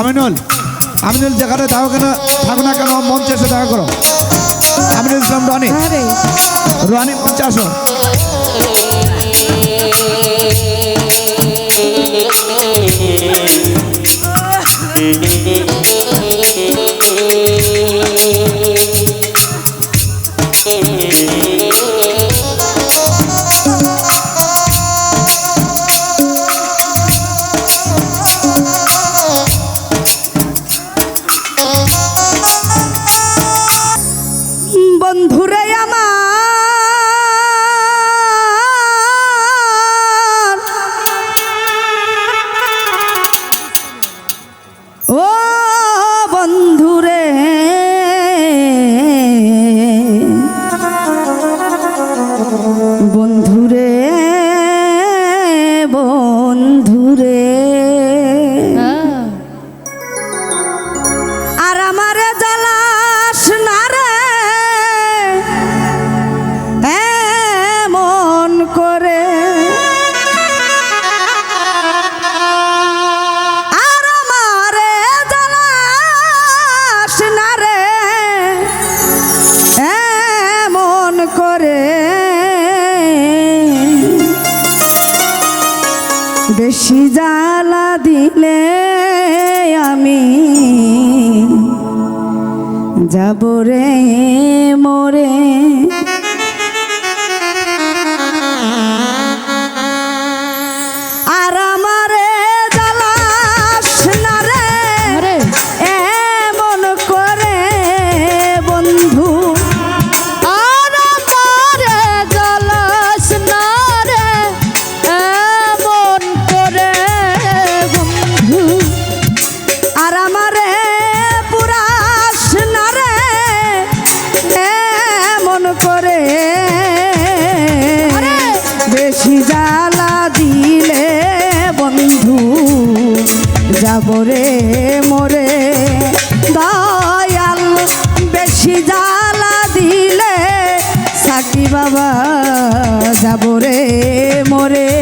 আমিনুল আমিনুল যেখানে থাকো কেন থাকো না কেন মঞ্চে এসে দেখা করো। আমিনুল ইসলাম রনি। হ্যাঁ রনি পঞ্চাশ আসো বেশি জ্বালা দিলে আমি যাব রে মোরে। যাব রে মোরে। দয়াল বেশি জ্বালা দিলে সাকি বাবা যাবরে মোরে।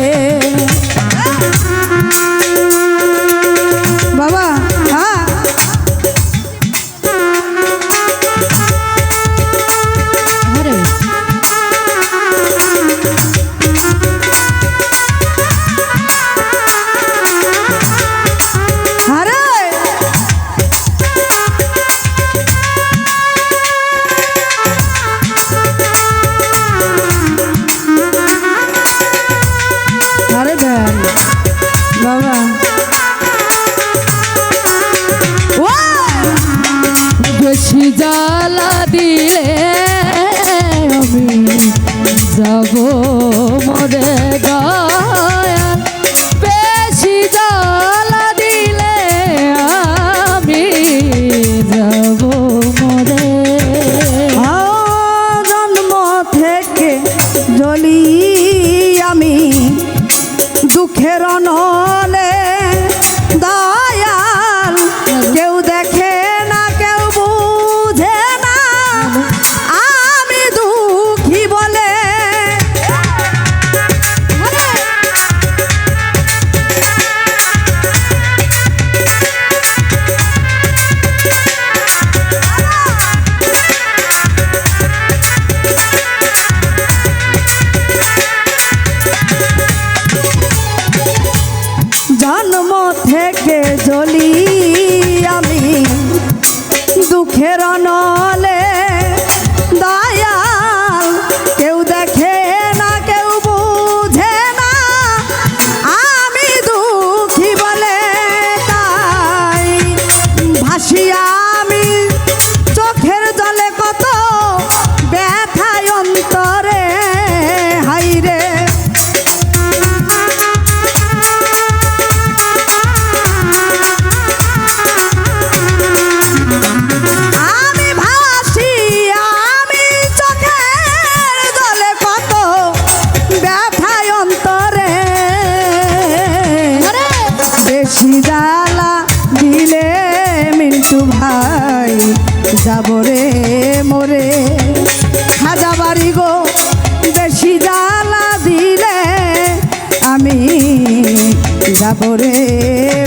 যাব রে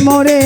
মরে।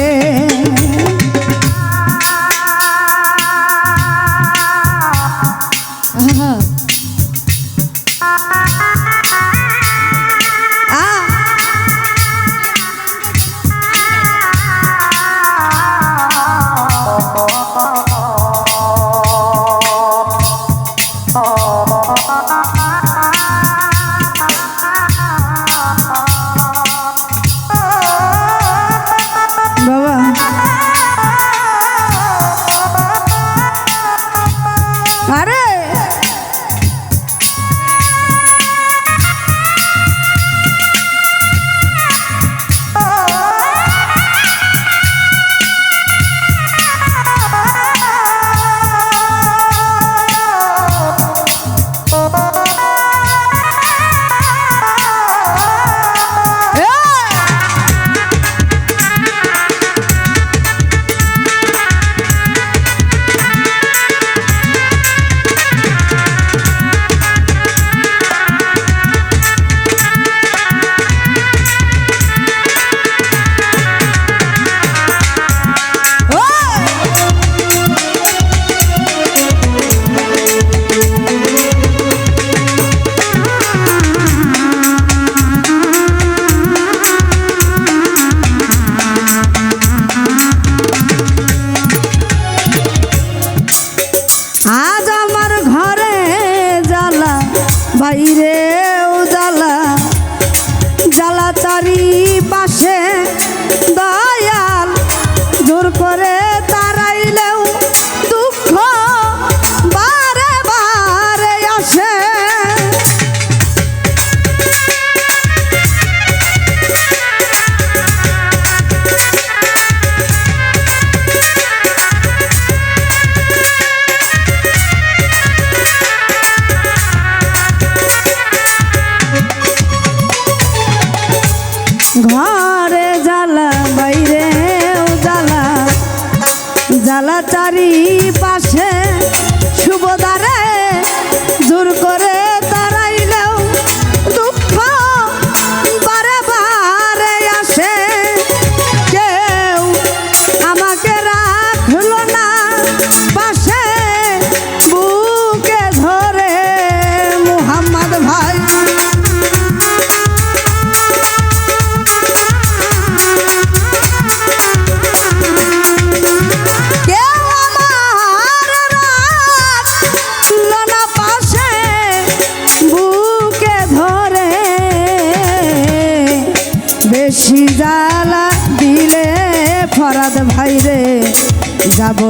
যাব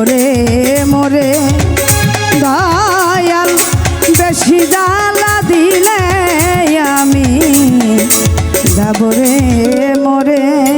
মোরে। দয়াল বেশি জ্বালা দিলে আমি যাব রে মোরে।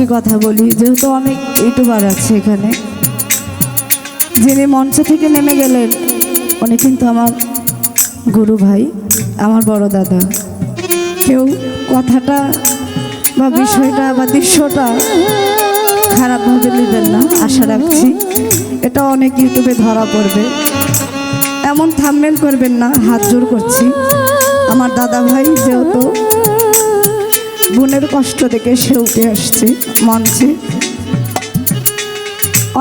একটি কথা বলি, যেহেতু অনেক ইউটিউবার আছে এখানে, যিনি মঞ্চ থেকে নেমে গেলেন, উনি কিন্তু আমার গুরু ভাই, আমার বড় দাদা। কেউ কথাটা বা বিষয়টা বা দৃশ্যটা খারাপভাবে নেবেন না, আশা রাখছি। এটা অনেক ইউটিউবে ধরা পড়বে। এমন থামমেল করবেন না, হাত জোর করছি। আমার দাদা ভাই যেহেতু বোনের কষ্ট দেখে সে উঠে আসছে মঞ্চে।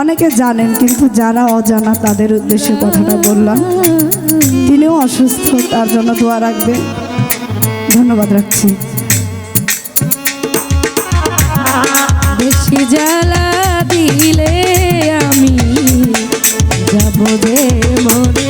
অনেকে জানেন, কিন্তু যারা অজানা তাদের উদ্দেশ্যে কথাটা বললাম। তিনিও অসুস্থ, তার জন্য দোয়া রাখবেন। ধন্যবাদ রাখছি। বেশি জ্বালা দিলে আমি যাব রে মরে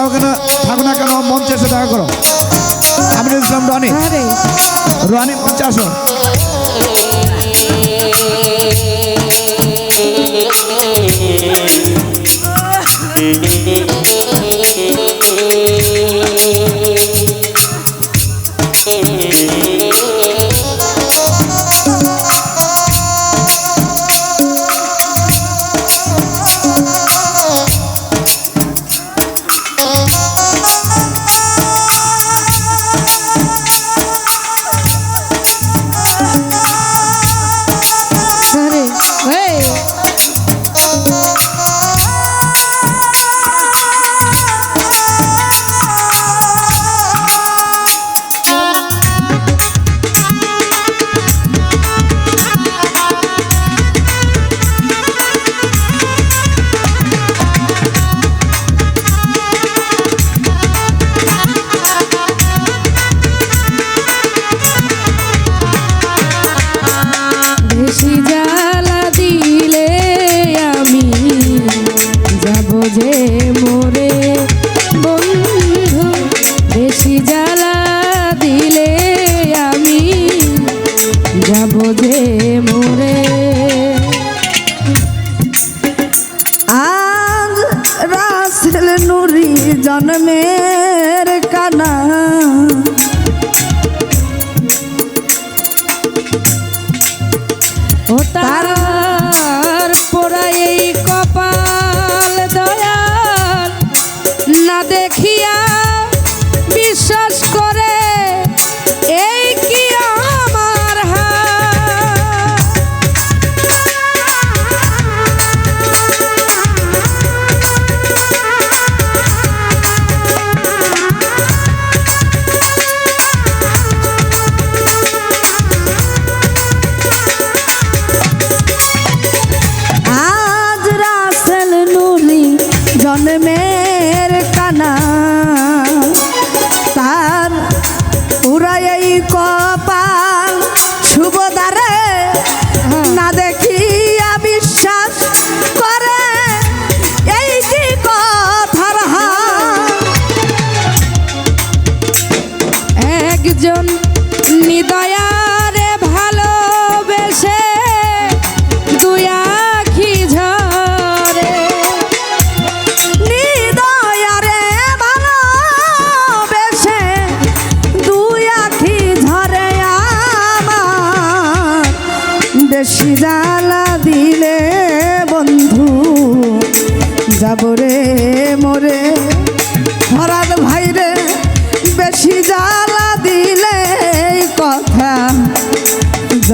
থাকো কেন? থাকো না কেন মঞ্চে এসে দেখা করো। আমির ইসলাম রনি। রনি মঞ্চে আসো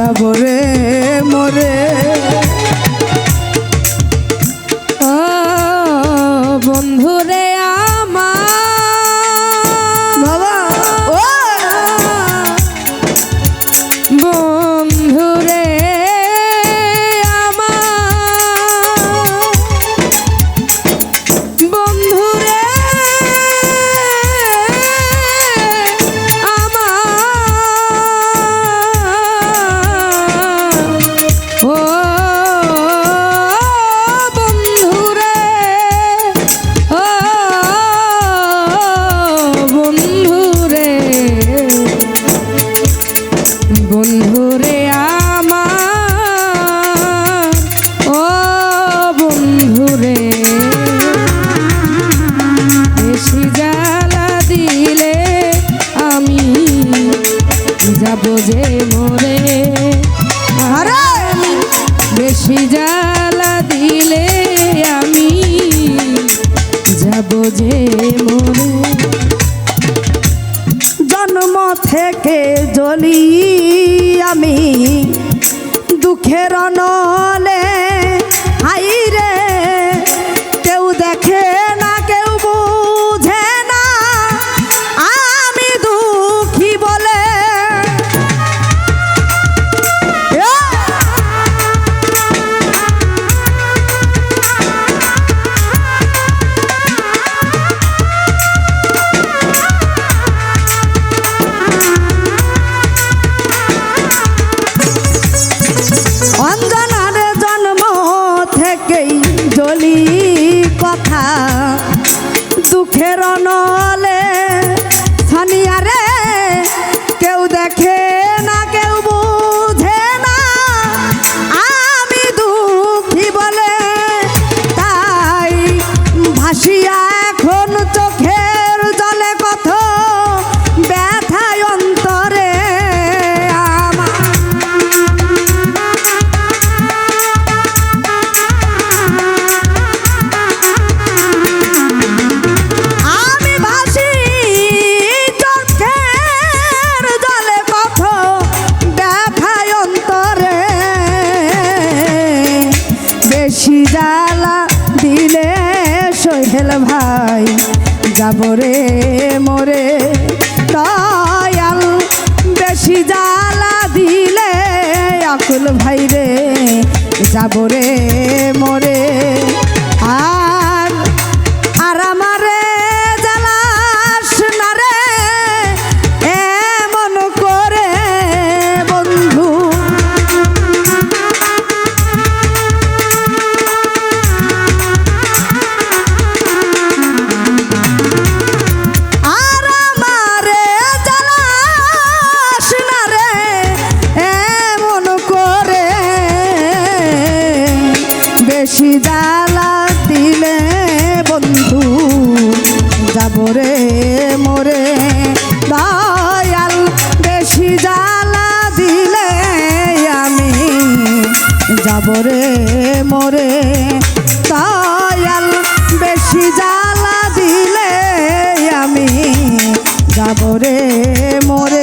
যাব মরে আসিয়া যাবরে মরে। আ যাবরে মরে। দয়াল বেশি জ্বালা দিলে আমি যাবরে মরে।